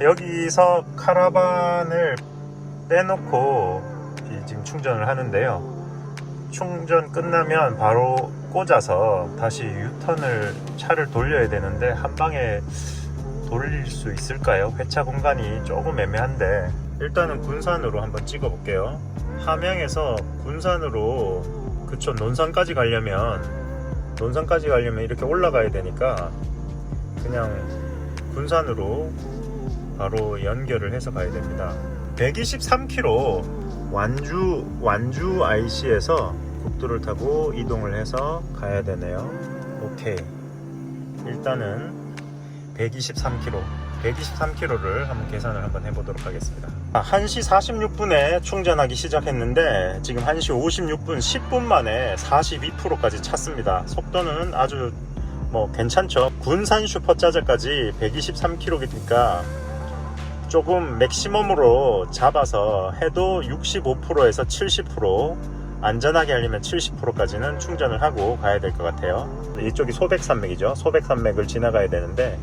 여기서 카라반을 빼놓고 이 지금 충전을 하는데요. 충전 끝나면 바로 꽂아서 다시 유턴을 차를 돌려야 되는데 한 방에 돌릴 수 있을까요? 회차 공간이 조금 애매한데 일단은 군산으로 한번 찍어 볼게요. 함양에서 군산으로 그쵸 논산까지 가려면 논산까지 가려면 이렇게 올라가야 되니까 그냥 군산으로 바로 연결을 해서 가야 됩니다. 123km 완주 완주 IC에서 국도를 타고 이동을 해서 가야 되네요. 오케이. 일단은 123km. 123km를 한번 계산을 한번 해보도록 하겠습니다. 1시 46분에 충전하기 시작했는데 지금 1시 56분 10분 만에 42%까지 찼습니다. 속도는 아주 뭐 괜찮죠. 군산 슈퍼차저까지 123km니까 조금 맥시멈으로 잡아서 해도 65%에서 70% 안전하게 하려면 70%까지는 충전을 하고 가야 될 것 같아요. 이쪽이 소백산맥이죠. 소백산맥을 지나가야 되는데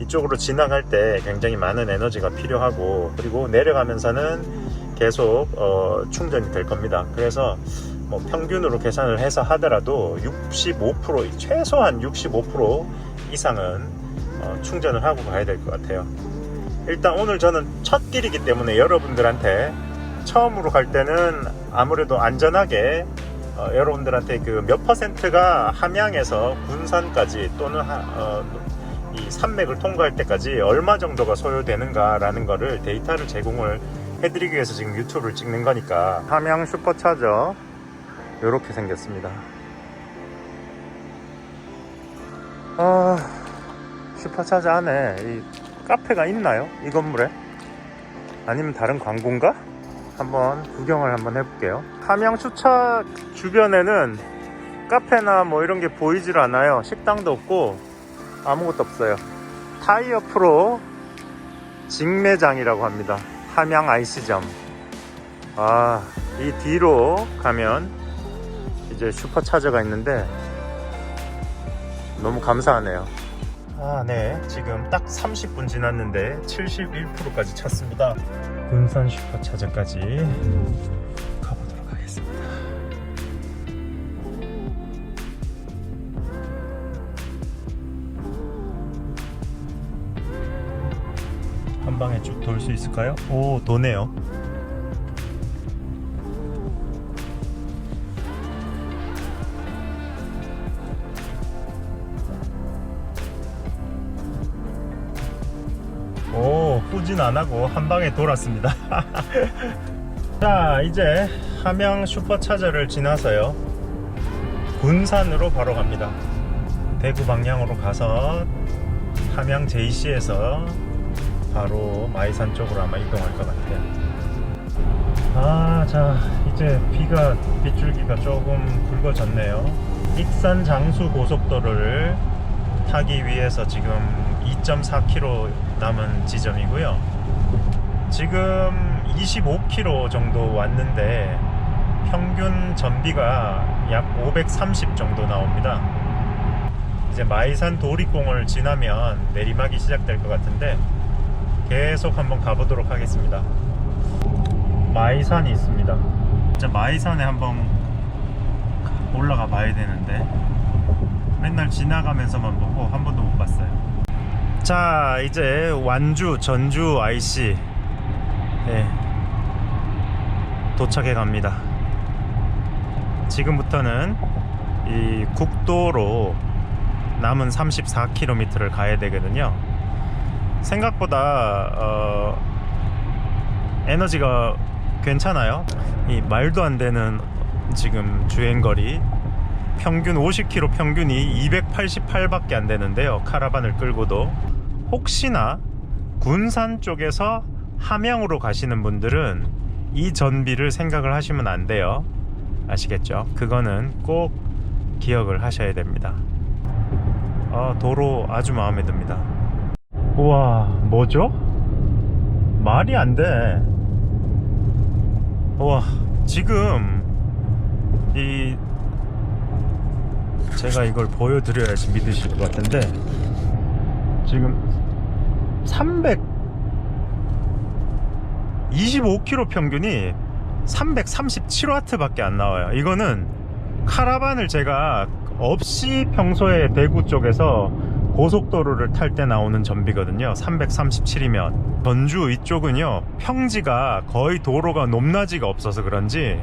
이쪽으로 지나갈 때 굉장히 많은 에너지가 필요하고 그리고 내려가면서는 계속 어, 충전이 될 겁니다. 그래서 뭐 평균으로 계산을 해서 하더라도 65% 최소한 65% 이상은 어, 충전을 하고 가야 될 것 같아요. 일단 오늘 저는 첫 길이기 때문에 여러분들한테 처음으로 갈 때는 아무래도 안전하게 어, 여러분들한테 그 몇 퍼센트가 함양에서 군산까지 또는 하- 어, 이 산맥을 통과할 때까지 얼마 정도가 소요되는가라는 거를 데이터를 제공을 해드리기 위해서 지금 유튜브를 찍는 거니까 함양 슈퍼차저 이렇게 생겼습니다. 아 슈퍼차저 안에 이 카페가 있나요? 이 건물에? 아니면 다른 광고인가? 한번 구경을 한번 해볼게요. 함양 주차 주변에는 카페나 뭐 이런 게 보이질 않아요. 식당도 없고 아무것도 없어요. 타이어 프로 직매장이라고 합니다. 함양 IC점. 아, 이 뒤로 가면 이제 슈퍼차저가 있는데 너무 감사하네요. 아, 네. 지금 딱 30분 지났는데 71%까지 찼습니다. 군산 슈퍼차저까지 가보도록 하겠습니다. 한 방에 쭉 돌 수 있을까요? 오, 도네요. 오, 후진 안 하고 한 방에 돌았습니다. 자, 이제 함양 슈퍼차저를 지나서요. 군산으로 바로 갑니다. 대구 방향으로 가서 함양 JC에서 바로 마이산 쪽으로 아마 이동할 것 같아요. 아, 자, 이제 비가, 빗줄기가 조금 굵어졌네요. 익산 장수 고속도로를 타기 위해서 지금 2.4km 남은 지점이고요. 지금 25km 정도 왔는데 평균 전비가 약 530 정도 나옵니다. 이제 마이산 도립공을 지나면 내리막이 시작될 것 같은데 계속 한번 가보도록 하겠습니다. 마이산이 있습니다. 진짜 마이산에 한번 올라가 봐야 되는데 맨날 지나가면서만 보고 한 번도 못 봤어요. 자, 이제 완주 전주 IC 네, 도착해 갑니다. 지금부터는 이 국도로 남은 34km를 가야 되거든요. 생각보다 어, 에너지가 괜찮아요. 이 말도 안 되는 지금 주행거리 평균 50km 평균이 288밖에 안 되는데요. 카라반을 끌고도 혹시나 군산 쪽에서 함양으로 가시는 분들은 이 전비를 생각을 하시면 안 돼요. 아시겠죠? 그거는 꼭 기억을 하셔야 됩니다. 아, 도로 아주 마음에 듭니다. 우와, 뭐죠? 말이 안 돼. 우와, 지금 이 제가 이걸 보여드려야지 믿으실 것 같은데 지금 300 25km 평균이 337W밖에 안 나와요. 이거는 카라반을 제가 없이 평소에 대구 쪽에서 고속도로를 탈 때 나오는 전비거든요. 337이면 전주 이쪽은요 평지가 거의 도로가 높낮이가 없어서 그런지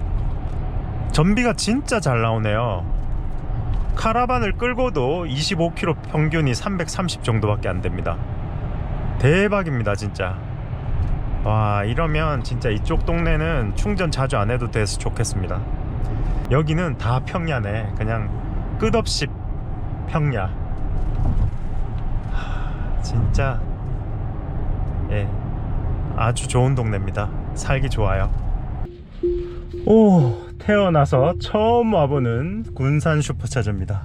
전비가 진짜 잘 나오네요. 카라반을 끌고도 25km 평균이 330 정도밖에 안 됩니다. 대박입니다, 진짜. 와, 이러면 진짜 이쪽 동네는 충전 자주 안 해도 돼서 좋겠습니다. 여기는 다 평야네. 그냥 끝없이 평야. 하, 진짜 예. 아주 좋은 동네입니다. 살기 좋아요. 오, 태어나서 처음 와보는 군산 슈퍼차저입니다.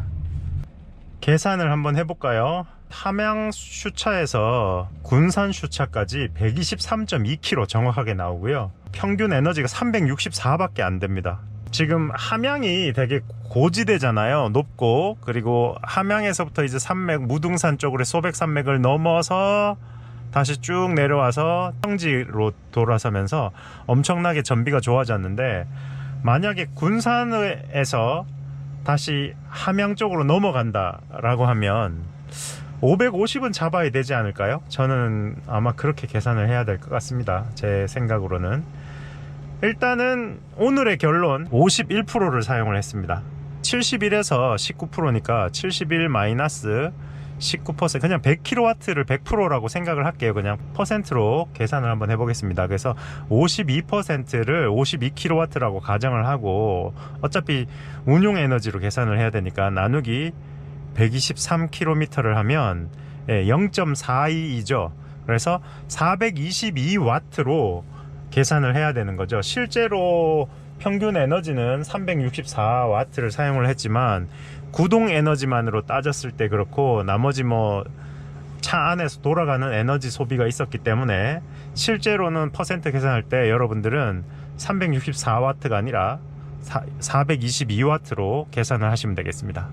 계산을 한번 해볼까요? 함양 슈차에서 군산 슈차까지 123.2km 정확하게 나오고요. 평균 에너지가 364밖에 안 됩니다. 지금 함양이 되게 고지대잖아요. 높고 그리고 함양에서부터 이제 산맥 무등산 쪽으로 소백산맥을 넘어서 다시 쭉 내려와서 평지로 돌아서면서 엄청나게 전비가 좋아졌는데 만약에 군산에서 다시 함양 쪽으로 넘어간다라고 하면 550은 잡아야 되지 않을까요? 저는 아마 그렇게 계산을 해야 될 것 같습니다. 제 생각으로는 일단은 오늘의 결론 51%를 사용을 했습니다. 71에서 19%니까 71 마이너스 19% 그냥 100kW를 100%라고 생각을 할게요. 그냥 퍼센트로 계산을 한번 해보겠습니다. 그래서 52%를 52kW라고 가정을 하고 어차피 운용 에너지로 계산을 해야 되니까 나누기 123km를 하면 0.42이죠. 그래서 422W로 계산을 해야 되는 거죠. 실제로 평균 에너지는 364W를 사용을 했지만 구동 에너지만으로 따졌을 때 그렇고 나머지 뭐 차 안에서 돌아가는 에너지 소비가 있었기 때문에 실제로는 퍼센트 계산할 때 여러분들은 364W가 아니라 422W로 계산을 하시면 되겠습니다.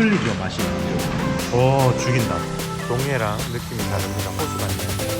틀리죠 맛이. 오 죽인다. 동해랑 느낌이 다릅니다. 호수 같네요.